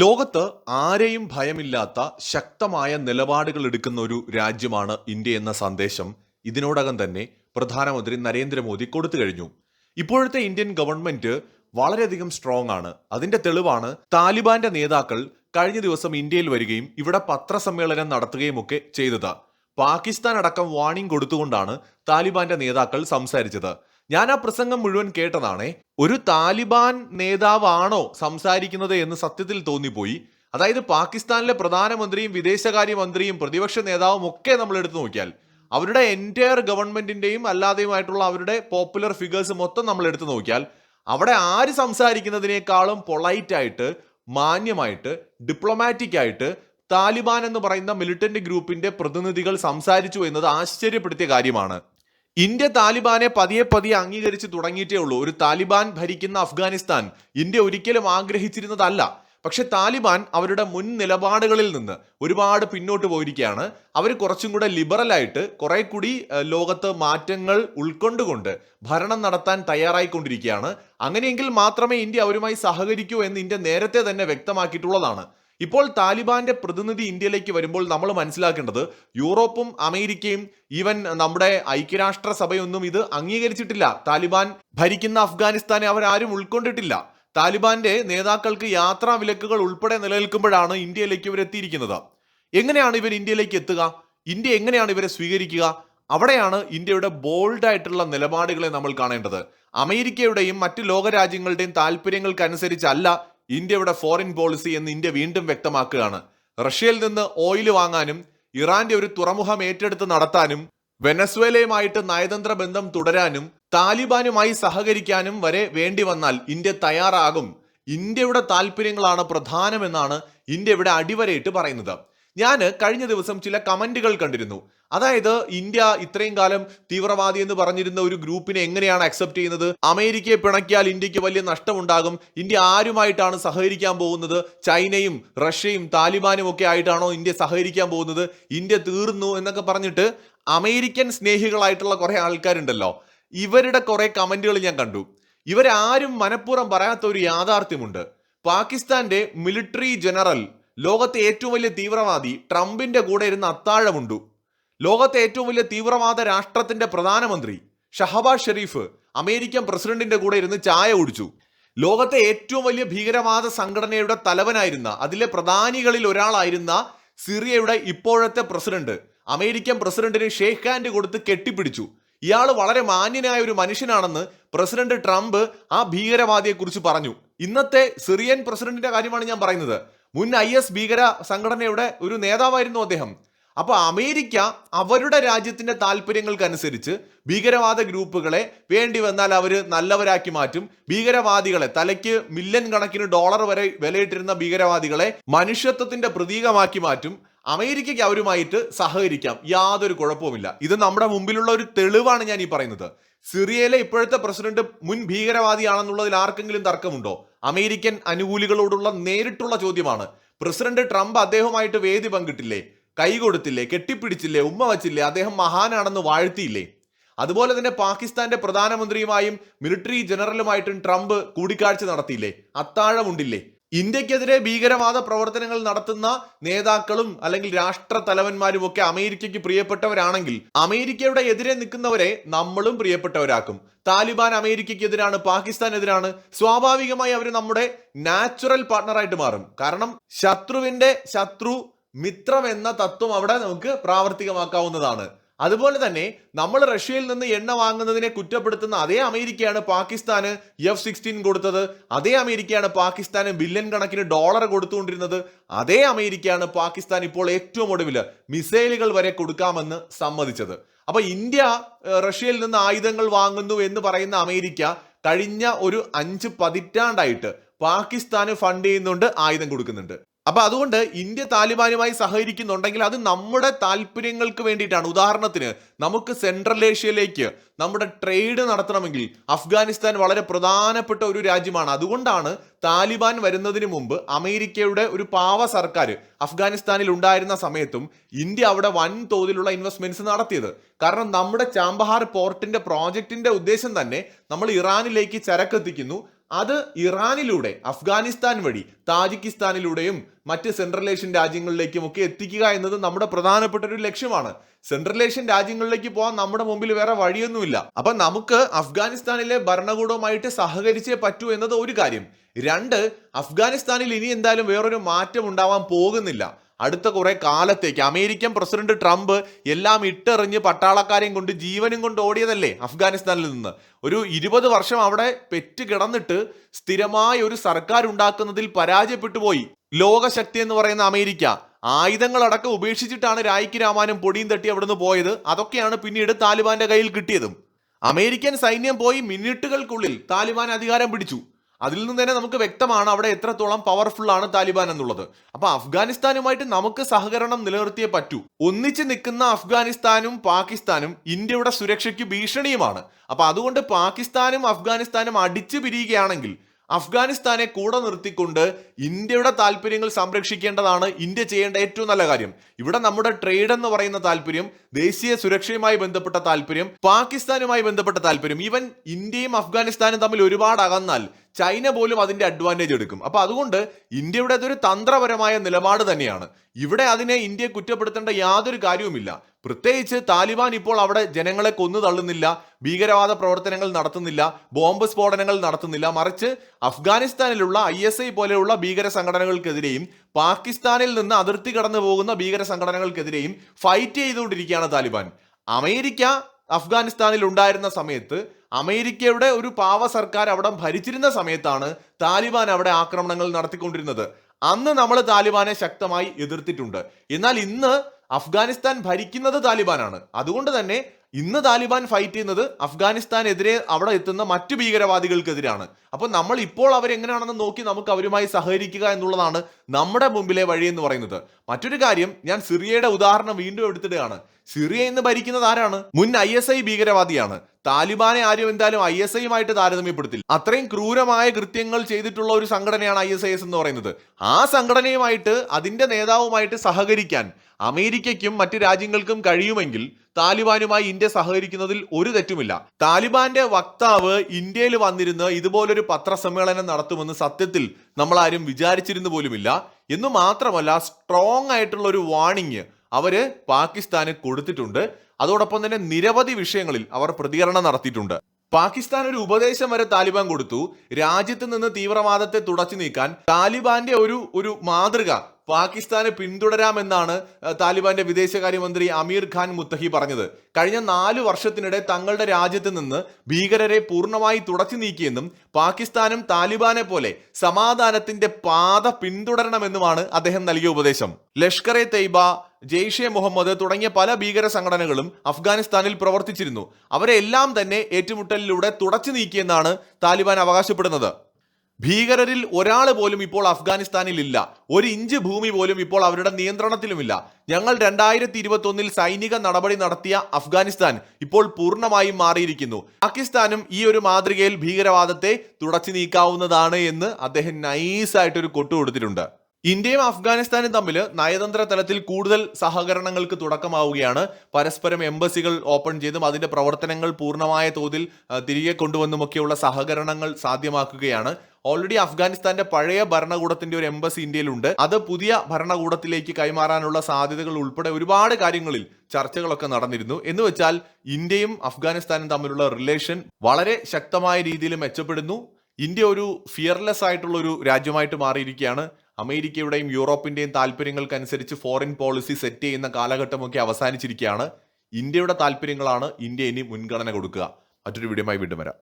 ലോകത്ത് ആരെയും ഭയമില്ലാത്ത ശക്തമായ നിലപാടുകൾ എടുക്കുന്ന ഒരു രാജ്യമാണ് ഇന്ത്യ എന്ന സന്ദേശം ഇതിനോടകം തന്നെ പ്രധാനമന്ത്രി നരേന്ദ്രമോദി കൊടുത്തു കഴിഞ്ഞു. ഇപ്പോഴത്തെ ഇന്ത്യൻ ഗവൺമെന്റ് വളരെയധികം സ്ട്രോങ് ആണ്. അതിന്റെ തെളിവാണ് താലിബാന്റെ നേതാക്കൾ കഴിഞ്ഞ ദിവസം ഇന്ത്യയിൽ വരികയും ഇവിടെ പത്രസമ്മേളനം നടത്തുകയും ഒക്കെ ചെയ്തത്. പാകിസ്ഥാൻ അടക്കം വാണിംഗ് കൊടുത്തുകൊണ്ടാണ് താലിബാന്റെ നേതാക്കൾ സംസാരിച്ചത്. ഞാൻ ആ പ്രസംഗം മുഴുവൻ കേട്ടതാണേ ഒരു താലിബാൻ നേതാവാണോ സംസാരിക്കുന്നത് എന്ന് സത്യത്തിൽ തോന്നിപ്പോയി. അതായത് പാകിസ്ഥാനിലെ പ്രധാനമന്ത്രിയും വിദേശകാര്യമന്ത്രിയും പ്രതിപക്ഷ നേതാവും ഒക്കെ നമ്മൾ എടുത്തു നോക്കിയാൽ അവരുടെ എന്റയർ ഗവൺമെന്റിന്റെയും അല്ലാതെയുമായിട്ടുള്ള അവരുടെ പോപ്പുലർ ഫിഗേഴ്സ് മൊത്തം നമ്മൾ എടുത്തു നോക്കിയാൽ അവിടെ ആര് സംസാരിക്കുന്നതിനേക്കാളും പൊളൈറ്റ് ആയിട്ട് മാന്യമായിട്ട് ഡിപ്ലോമാറ്റിക് ആയിട്ട് താലിബാൻ എന്ന് പറയുന്ന മിലിറ്റന്റ് ഗ്രൂപ്പിന്റെ പ്രതിനിധികൾ സംസാരിച്ചു എന്നത് ആശ്ചര്യപ്പെടുത്തിയ കാര്യമാണ്. ഇന്ത്യ താലിബാനെ പതിയെ പതിയെ അംഗീകരിച്ച് തുടങ്ങിയിട്ടേ ഉള്ളൂ. ഒരു താലിബാൻ ഭരിക്കുന്ന അഫ്ഗാനിസ്ഥാൻ ഇന്ത്യ ഒരിക്കലും ആഗ്രഹിച്ചിരുന്നതല്ല. പക്ഷെ താലിബാൻ അവരുടെ മുൻ നിലപാടുകളിൽ നിന്ന് ഒരുപാട് പിന്നോട്ട് പോയിരിക്കുകയാണ്. അവർ കുറച്ചും കൂടെ ലിബറലായിട്ട് കുറെ കൂടി ലോകത്ത് മാറ്റങ്ങൾ ഉൾക്കൊണ്ടുകൊണ്ട് ഭരണം നടത്താൻ തയ്യാറായിക്കൊണ്ടിരിക്കുകയാണ്. അങ്ങനെയെങ്കിൽ മാത്രമേ ഇന്ത്യ അവരുമായി സഹകരിക്കൂ എന്ന് ഇന്ത്യ നേരത്തെ തന്നെ വ്യക്തമാക്കിയിട്ടുള്ളതാണ്. ഇപ്പോൾ താലിബാന്റെ പ്രതിനിധി ഇന്ത്യയിലേക്ക് വരുമ്പോൾ നമ്മൾ മനസ്സിലാക്കേണ്ടത് യൂറോപ്പും അമേരിക്കയും ഈവൻ നമ്മുടെ ഐക്യരാഷ്ട്ര സഭയൊന്നും ഇത് അംഗീകരിച്ചിട്ടില്ല. താലിബാൻ ഭരിക്കുന്ന അഫ്ഗാനിസ്ഥാനെ അവരാരും ഉൾക്കൊണ്ടിട്ടില്ല. താലിബാന്റെ നേതാക്കൾക്ക് യാത്രാ വിലക്കുകൾ ഉൾപ്പെടെ നിലനിൽക്കുമ്പോഴാണ് ഇന്ത്യയിലേക്ക് ഇവർ എത്തിയിരിക്കുന്നത്. എങ്ങനെയാണ് ഇവർ ഇന്ത്യയിലേക്ക് എത്തുക? ഇന്ത്യ എങ്ങനെയാണ് ഇവരെ സ്വീകരിക്കുക? അവിടെയാണ് ഇന്ത്യയുടെ ബോൾഡ് ആയിട്ടുള്ള നിലപാടുകളെ നമ്മൾ കാണേണ്ടത്. അമേരിക്കയുടെയും മറ്റ് ലോകരാജ്യങ്ങളുടെയും താല്പര്യങ്ങൾക്കനുസരിച്ചല്ല ഇന്ത്യയുടെ ഫോറിൻ പോളിസി എന്ന് ഇന്ത്യ വീണ്ടും വ്യക്തമാക്കുകയാണ്. റഷ്യയിൽ നിന്ന് ഓയിൽ വാങ്ങാനും ഇറാന്റെ ഒരു തുറമുഖം ഏറ്റെടുത്ത് നടത്താനും വെനസ്വേലയുമായിട്ട് നയതന്ത്ര ബന്ധം തുടരാനും താലിബാനുമായി സഹകരിക്കാനും വരെ വേണ്ടി വന്നാൽ ഇന്ത്യ തയ്യാറാകും. ഇന്ത്യയുടെ താല്പര്യങ്ങളാണ് പ്രധാനമെന്നാണ് ഇന്ത്യ ഇവിടെ അടിവരയിട്ട് പറയുന്നത്. ഞാൻ കഴിഞ്ഞ ദിവസം ചില കമന്റുകൾ കണ്ടിരുന്നു. അതായത് ഇന്ത്യ ഇത്രയും കാലം തീവ്രവാദി എന്ന് പറഞ്ഞിരുന്ന ഒരു ഗ്രൂപ്പിനെ എങ്ങനെയാണ് അക്സെപ്റ്റ് ചെയ്യുന്നത്? അമേരിക്കയെ പിണക്കിയാൽ ഇന്ത്യയ്ക്ക് വലിയ നഷ്ടമുണ്ടാകും. ഇന്ത്യ ആരുമായിട്ടാണ് സഹകരിക്കാൻ പോകുന്നത്? ചൈനയും റഷ്യയും താലിബാനും ഒക്കെ ആയിട്ടാണോ ഇന്ത്യ സഹകരിക്കാൻ പോകുന്നത്? ഇന്ത്യ തീർന്നു എന്നൊക്കെ പറഞ്ഞിട്ട് അമേരിക്കൻ സ്നേഹികളായിട്ടുള്ള കുറെ ആൾക്കാരുണ്ടല്ലോ. ഇവരുടെ കുറെ കമന്റുകൾ ഞാൻ കണ്ടു. ഇവരാരും മനഃപൂർവം പറയാത്ത ഒരു യാഥാർത്ഥ്യമുണ്ട്. പാകിസ്ഥാന്റെ മിലിറ്ററി ജനറൽ ലോകത്തെ ഏറ്റവും വലിയ തീവ്രവാദി ട്രംപിന്റെ കൂടെ ഇരുന്ന് അത്താഴമുണ്ടു. ലോകത്തെ ഏറ്റവും വലിയ തീവ്രവാദ രാഷ്ട്രത്തിന്റെ പ്രധാനമന്ത്രി ഷഹബാസ് ഷെരീഫ് അമേരിക്കൻ പ്രസിഡന്റിന്റെ കൂടെ ഇരുന്ന് ചായ കുടിച്ചു. ലോകത്തെ ഏറ്റവും വലിയ ഭീകരവാദ സംഘടനയുടെ തലവനായിരുന്ന അതിലെ പ്രധാനികളിൽ ഒരാളായിരുന്ന സിറിയയുടെ ഇപ്പോഴത്തെ പ്രസിഡന്റ് അമേരിക്കൻ പ്രസിഡന്റിന് ഷേഖ് ഹാൻഡ് കൊടുത്ത് കെട്ടിപ്പിടിച്ചു. ഇയാൾ വളരെ മാന്യനായ ഒരു മനുഷ്യനാണെന്ന് പ്രസിഡന്റ് ട്രംപ് ആ ഭീകരവാദിയെക്കുറിച്ച് പറഞ്ഞു. ഇന്നത്തെ സിറിയൻ പ്രസിഡന്റിന്റെ കാര്യമാണ് ഞാൻ പറയുന്നത്. മുൻ ഐ ഭീകര സംഘടനയുടെ ഒരു നേതാവായിരുന്നു അദ്ദേഹം. അപ്പൊ അമേരിക്ക അവരുടെ രാജ്യത്തിന്റെ താല്പര്യങ്ങൾക്കനുസരിച്ച് ഭീകരവാദ ഗ്രൂപ്പുകളെ വേണ്ടി വന്നാൽ അവർ നല്ലവരാക്കി മാറ്റും. ഭീകരവാദികളെ തലയ്ക്ക് മില്യൺ കണക്കിന് ഡോളർ വരെ വിലയിട്ടിരുന്ന ഭീകരവാദികളെ മനുഷ്യത്വത്തിന്റെ പ്രതീകമാക്കി മാറ്റും. അമേരിക്കയ്ക്ക് അവരുമായിട്ട് സഹകരിക്കാം. യാതൊരു കുഴപ്പവുമില്ല. ഇത് നമ്മുടെ മുമ്പിലുള്ള ഒരു തെളിവാണ് ഞാൻ ഈ പറയുന്നത്. സിറിയയിലെ ഇപ്പോഴത്തെ പ്രസിഡന്റ് മുൻ ഭീകരവാദിയാണെന്നുള്ളതിൽ ആർക്കെങ്കിലും തർക്കമുണ്ടോ? അമേരിക്കൻ അനുകൂലികളോടുള്ള നേരിട്ടുള്ള ചോദ്യമാണ്. പ്രസിഡന്റ് ട്രംപ് അദ്ദേഹവുമായിട്ട് വേദി പങ്കിട്ടില്ലേ? കൈ കൊടുത്തില്ലേ കെട്ടിപ്പിടിച്ചില്ലേ ഉമ്മ വച്ചില്ലേ അദ്ദേഹം മഹാനാണെന്ന് വാഴ്ത്തിയില്ലേ? അതുപോലെ തന്നെ പാകിസ്ഥാന്റെ പ്രധാനമന്ത്രിയുമായും മിലിറ്ററി ജനറലുമായിട്ടും ട്രംപ് കൂടിക്കാഴ്ച നടത്തിയില്ലേ? അത്താഴമുണ്ടില്ലേ? ഇന്ത്യക്കെതിരെ ഭീകരവാദ പ്രവർത്തനങ്ങൾ നടത്തുന്ന നേതാക്കളും അല്ലെങ്കിൽ രാഷ്ട്ര തലവന്മാരും ഒക്കെ അമേരിക്കയ്ക്ക് പ്രിയപ്പെട്ടവരാണെങ്കിൽ അമേരിക്കയുടെ എതിരെ നിൽക്കുന്നവരെ നമ്മളും പ്രിയപ്പെട്ടവരാക്കും. താലിബാൻ അമേരിക്കയ്ക്കെതിരാണ് പാകിസ്ഥാൻ എതിരാണ് സ്വാഭാവികമായി അവർ നമ്മുടെ നാച്ചുറൽ പാർട്ണറായിട്ട് മാറും. കാരണം ശത്രുവിന്റെ ശത്രു മിത്രം എന്ന തത്വം അവിടെ നമുക്ക് പ്രാവർത്തികമാക്കാവുന്നതാണ്. അതുപോലെ തന്നെ നമ്മൾ റഷ്യയിൽ നിന്ന് എണ്ണ വാങ്ങുന്നതിനെ കുറ്റപ്പെടുത്തുന്ന അതേ അമേരിക്കയാണ് പാകിസ്ഥാന് എഫ് സിക്സ്റ്റീൻ കൊടുത്തത് അതേ അമേരിക്കയാണ് പാകിസ്ഥാന് ബില്യൺ കണക്കിന് ഡോളർ കൊടുത്തുകൊണ്ടിരുന്നത് അതേ അമേരിക്കയാണ് പാകിസ്ഥാൻ ഇപ്പോൾ ഏറ്റവും ഒടുവിൽ മിസൈലുകൾ വരെ കൊടുക്കാമെന്ന് സമ്മതിച്ചത്. അപ്പൊ ഇന്ത്യ റഷ്യയിൽ നിന്ന് ആയുധങ്ങൾ വാങ്ങുന്നു എന്ന് പറയുന്ന അമേരിക്ക കഴിഞ്ഞ ഒരു അഞ്ച് പതിറ്റാണ്ടായിട്ട് പാകിസ്ഥാന് ഫണ്ട് ചെയ്യുന്നുണ്ട് ആയുധം കൊടുക്കുന്നുണ്ട്. അപ്പൊ അതുകൊണ്ട് ഇന്ത്യ താലിബാനുമായി സഹകരിക്കുന്നുണ്ടെങ്കിൽ അത് നമ്മുടെ താല്പര്യങ്ങൾക്ക് വേണ്ടിയിട്ടാണ്. ഉദാഹരണത്തിന് നമുക്ക് സെൻട്രൽ ഏഷ്യയിലേക്ക് നമ്മുടെ ട്രേഡ് നടത്തണമെങ്കിൽ അഫ്ഗാനിസ്ഥാൻ വളരെ പ്രധാനപ്പെട്ട ഒരു രാജ്യമാണ്. അതുകൊണ്ടാണ് താലിബാൻ വരുന്നതിന് മുമ്പ് അമേരിക്കയുടെ ഒരു പാവ സർക്കാർ അഫ്ഗാനിസ്ഥാനിൽ ഉണ്ടായിരുന്ന സമയത്തും ഇന്ത്യ അവിടെ വൻ തോതിലുള്ള ഇൻവെസ്റ്റ്മെന്റ്സ് നടത്തിയത്. കാരണം നമ്മുടെ ചാമ്പഹാർ പോർട്ടിന്റെ പ്രോജക്റ്റിന്റെ ഉദ്ദേശം തന്നെ നമ്മൾ ഇറാനിലേക്ക് ചരക്കെത്തിക്കുന്നു. അത് ഇറാനിലൂടെ അഫ്ഗാനിസ്ഥാൻ വഴി താജിക്കിസ്ഥാനിലൂടെയും മറ്റ് സെൻട്രൽ ഏഷ്യൻ രാജ്യങ്ങളിലേക്കും ഒക്കെ എത്തിക്കുക എന്നത് നമ്മുടെ പ്രധാനപ്പെട്ട ഒരു ലക്ഷ്യമാണ്. സെൻട്രൽ ഏഷ്യൻ രാജ്യങ്ങളിലേക്ക് പോകാൻ നമ്മുടെ മുമ്പിൽ വേറെ വഴിയൊന്നുമില്ല. അപ്പൊ നമുക്ക് അഫ്ഗാനിസ്ഥാനിലെ ഭരണകൂടവുമായിട്ട് സഹകരിച്ചേ പറ്റൂ എന്നത് ഒരു കാര്യം. രണ്ട് അഫ്ഗാനിസ്ഥാനിൽ ഇനി എന്തായാലും വേറൊരു മാറ്റം ഉണ്ടാവാൻ പോകുന്നില്ല. അടുത്ത കുറേ കാലത്തേക്ക് അമേരിക്കൻ പ്രസിഡന്റ് ട്രംപ് എല്ലാം ഇട്ടെറിഞ്ഞ് പട്ടാളക്കാരെയും കൊണ്ട് ജീവനും കൊണ്ട് ഓടിയതല്ലേ അഫ്ഗാനിസ്ഥാനിൽ നിന്ന്. ഒരു ഇരുപത് വർഷം അവിടെ പെറ്റ് കിടന്നിട്ട് സ്ഥിരമായ ഒരു സർക്കാർ ഉണ്ടാക്കുന്നതിൽ പരാജയപ്പെട്ടു പോയി. ലോകശക്തി എന്ന് പറയുന്ന അമേരിക്ക. ആയുധങ്ങളടക്കം ഉപേക്ഷിച്ചിട്ടാണ് രായ്ക്ക് രാമാനും പൊടിയും തട്ടി അവിടുന്ന് പോയത്. അതൊക്കെയാണ് പിന്നീട് താലിബാന്റെ കയ്യിൽ കിട്ടിയതും. അമേരിക്കൻ സൈന്യം പോയി മിനിറ്റുകൾക്കുള്ളിൽ താലിബാൻ അധികാരം പിടിച്ചു. അതിൽ നിന്ന് തന്നെ നമുക്ക് വ്യക്തമാണ് അവിടെ എത്രത്തോളം പവർഫുൾ ആണ് താലിബാൻ എന്നുള്ളത്. അപ്പൊ അഫ്ഗാനിസ്ഥാനുമായിട്ട് നമുക്ക് സഹകരണം നിലനിർത്തിയേ പറ്റൂ. ഒന്നിച്ച് നിൽക്കുന്ന അഫ്ഗാനിസ്ഥാനും പാകിസ്ഥാനും ഇന്ത്യയുടെ സുരക്ഷയ്ക്ക് ഭീഷണിയുമാണ്. അപ്പൊ അതുകൊണ്ട് പാകിസ്ഥാനും അഫ്ഗാനിസ്ഥാനും അടിച്ചു പിരിയുകയാണെങ്കിൽ അഫ്ഗാനിസ്ഥാനെ കൂടെ നിർത്തിക്കൊണ്ട് ഇന്ത്യയുടെ താല്പര്യങ്ങൾ സംരക്ഷിക്കേണ്ടതാണ് ഇന്ത്യ ചെയ്യേണ്ട ഏറ്റവും നല്ല കാര്യം. ഇവിടെ നമ്മുടെ ട്രേഡ് എന്ന് പറയുന്ന താല്പര്യം ദേശീയ സുരക്ഷയുമായി ബന്ധപ്പെട്ട താല്പര്യം പാകിസ്ഥാനുമായി ബന്ധപ്പെട്ട താല്പര്യം. ഈവൻ ഇന്ത്യയും അഫ്ഗാനിസ്ഥാനും തമ്മിൽ ഒരുപാട് അകന്നാൽ ചൈന പോലും അതിന്റെ അഡ്വാന്റേജ് എടുക്കും. അപ്പൊ അതുകൊണ്ട് ഇന്ത്യയുടെ അതൊരു തന്ത്രപരമായ നിലപാട് തന്നെയാണ്. ഇവിടെ അതിനെ ഇന്ത്യയെ കുറ്റപ്പെടുത്തേണ്ട യാതൊരു കാര്യവുമില്ല. പ്രത്യേകിച്ച് താലിബാൻ ഇപ്പോൾ അവിടെ ജനങ്ങളെ കൊന്നു തള്ളുന്നില്ല ഭീകരവാദ പ്രവർത്തനങ്ങൾ നടത്തുന്നില്ല ബോംബ് സ്ഫോടനങ്ങൾ നടത്തുന്നില്ല. മറിച്ച് അഫ്ഗാനിസ്ഥാനിലുള്ള ഐ എസ് ഐ പോലെയുള്ള ഭീകര സംഘടനകൾക്കെതിരെയും പാകിസ്ഥാനിൽ നിന്ന് അതിർത്തി കടന്നു പോകുന്ന ഭീകര സംഘടനകൾക്കെതിരെയും ഫൈറ്റ് ചെയ്തുകൊണ്ടിരിക്കുകയാണ് താലിബാൻ. അമേരിക്ക അഫ്ഗാനിസ്ഥാനിൽ ഉണ്ടായിരുന്ന സമയത്ത് അമേരിക്കയുടെ ഒരു പാവ സർക്കാർ അവിടെ ഭരിച്ചിരുന്ന സമയത്താണ് താലിബാൻ അവിടെ ആക്രമണങ്ങൾ നടത്തിക്കൊണ്ടിരുന്നത്. അന്ന് നമ്മൾ താലിബാനെ ശക്തമായി എതിർത്തിട്ടുണ്ട്. എന്നാൽ ഇന്ന് അഫ്ഗാനിസ്ഥാൻ ഭരിക്കുന്നത് താലിബാനാണ്. അതുകൊണ്ട് തന്നെ ഇന്ന് താലിബാൻ ഫൈറ്റ് ചെയ്യുന്നത് അഫ്ഗാനിസ്ഥാനെതിരെ അവിടെ എത്തുന്ന മറ്റു ഭീകരവാദികൾക്കെതിരാണ്. അപ്പോൾ നമ്മൾ ഇപ്പോൾ അവരെങ്ങനെയാണെന്ന് നോക്കി നമുക്ക് അവരുമായി സഹകരിക്കുക എന്നുള്ളതാണ് നമ്മുടെ മുമ്പിലെ വഴി എന്ന് പറയുന്നത്. മറ്റൊരു കാര്യം ഞാൻ സിറിയയുടെ ഉദാഹരണം വീണ്ടും എടുത്തിടുകയാണ്. സിറിയ ഇന്ന് ഭരിക്കുന്നത് ആരാണ്? മുൻ ഐ എസ് ഐ ഭീകരവാദിയാണ്. താലിബാനെ ആരും എന്തായാലും ഐ എസ് ഐയുമായിട്ട് താരതമ്യപ്പെടുത്തില്ല. അത്രയും ക്രൂരമായ കൃത്യങ്ങൾ ചെയ്തിട്ടുള്ള ഒരു സംഘടനയാണ് ഐ എസ് ഐ എസ് എന്ന് പറയുന്നത്. ആ സംഘടനയുമായിട്ട് അതിന്റെ നേതാവുമായിട്ട് സഹകരിക്കാൻ അമേരിക്കയ്ക്കും മറ്റു രാജ്യങ്ങൾക്കും കഴിയുമെങ്കിൽ താലിബാനുമായി ഇന്ത്യ സഹകരിക്കുന്നതിൽ ഒരു തെറ്റുമില്ല. താലിബാന്റെ വക്താവ് ഇന്ത്യയിൽ വന്നിരുന്ന് ഇതുപോലൊരു പത്രസമ്മേളനം നടത്തുമെന്ന് സത്യത്തിൽ നമ്മൾ ആരും വിചാരിച്ചിരുന്നു പോലുമില്ല. എന്ന് മാത്രമല്ല സ്ട്രോങ് ആയിട്ടുള്ള ഒരു വാണിംഗ് അവർ പാകിസ്ഥാന് കൊടുത്തിട്ടുണ്ട്. അതോടൊപ്പം തന്നെ നിരവധി വിഷയങ്ങളിൽ അവർ പ്രതികരണം നടത്തിയിട്ടുണ്ട്. പാകിസ്ഥാൻ ഒരു ഉപദേശം വരെ താലിബാൻ കൊടുത്തു. രാജ്യത്ത് നിന്ന് തീവ്രവാദത്തെ തുടച്ചു നീക്കാൻ താലിബാന്റെ ഒരു ഒരു മാതൃക പാകിസ്ഥാന് പിന്തുടരാമെന്നാണ് താലിബാന്റെ വിദേശകാര്യമന്ത്രി അമീർ ഖാൻ മുത്തഹി പറഞ്ഞത്. കഴിഞ്ഞ നാല് വർഷത്തിനിടെ തങ്ങളുടെ രാജ്യത്ത് നിന്ന് ഭീകരരെ പൂർണമായി തുടച്ചു നീക്കിയെന്നും പാകിസ്ഥാനും താലിബാനെ പോലെ സമാധാനത്തിന്റെ പാത പിന്തുടരണമെന്നുമാണ് അദ്ദേഹം നൽകിയ ഉപദേശം. ലഷ്കർ എ തൈബ ജെയ്ഷെ മുഹമ്മദ് തുടങ്ങിയ പല ഭീകര സംഘടനകളും അഫ്ഗാനിസ്ഥാനിൽ പ്രവർത്തിച്ചിരുന്നു. അവരെല്ലാം തന്നെ ഏറ്റുമുട്ടലിലൂടെ തുടച്ചു നീക്കിയെന്നാണ് താലിബാൻ അവകാശപ്പെടുന്നത്. ഭീകരരിൽ ഒരാൾ പോലും ഇപ്പോൾ അഫ്ഗാനിസ്ഥാനിൽ ഇല്ല ഒരു ഇഞ്ച് ഭൂമി പോലും ഇപ്പോൾ അവരുടെ നിയന്ത്രണത്തിലുമില്ല. ഞങ്ങൾ രണ്ടായിരത്തി ഇരുപത്തി ഒന്നിൽ സൈനിക നടപടി നടത്തിയ അഫ്ഗാനിസ്ഥാൻ ഇപ്പോൾ പൂർണമായും മാറിയിരിക്കുന്നു. പാകിസ്ഥാനും ഈ ഒരു മാതൃകയിൽ ഭീകരവാദത്തെ തുടച്ചു നീക്കാവുന്നതാണ് എന്ന് അദ്ദേഹം നൈസായിട്ടൊരു കൊട്ടു കൊടുത്തിട്ടുണ്ട്. ഇന്ത്യയും അഫ്ഗാനിസ്ഥാനും തമ്മിൽ നയതന്ത്ര തലത്തിൽ കൂടുതൽ സഹകരണങ്ങൾക്ക് തുടക്കമാവുകയാണ്. പരസ്പരം എംബസികൾ ഓപ്പൺ ചെയ്തും അതിന്റെ പ്രവർത്തനങ്ങൾ പൂർണമായ തോതിൽ തിരികെ കൊണ്ടുവന്നുമൊക്കെയുള്ള സഹകരണങ്ങൾ സാധ്യമാക്കുകയാണ്. ഓൾറെഡി അഫ്ഗാനിസ്ഥാന്റെ പഴയ ഭരണകൂടത്തിന്റെ ഒരു എംബസി ഇന്ത്യയിലുണ്ട്. അത് പുതിയ ഭരണകൂടത്തിലേക്ക് കൈമാറാനുള്ള സാധ്യതകൾ ഉൾപ്പെടെ ഒരുപാട് കാര്യങ്ങളിൽ ചർച്ചകളൊക്കെ നടന്നിരുന്നു. എന്ന് വെച്ചാൽ ഇന്ത്യയും അഫ്ഗാനിസ്ഥാനും തമ്മിലുള്ള റിലേഷൻ വളരെ ശക്തമായ രീതിയിൽ മെച്ചപ്പെടുന്നു. ഇന്ത്യ ഒരു ഫിയർലെസ് ആയിട്ടുള്ള ഒരു രാജ്യമായിട്ട് മാറിയിരിക്കുകയാണ്. അമേരിക്കയുടെയും യൂറോപ്പിന്റെയും താല്പര്യങ്ങൾക്കനുസരിച്ച് ഫോറിൻ പോളിസി സെറ്റ് ചെയ്യുന്ന കാലഘട്ടമൊക്കെ അവസാനിച്ചിരിക്കുകയാണ്. ഇന്ത്യയുടെ താല്പര്യങ്ങളാണ് ഇന്ത്യ ഇനി മുൻഗണന കൊടുക്കുക. മറ്റൊരു വീഡിയോയുമായി വീണ്ടും വരാം.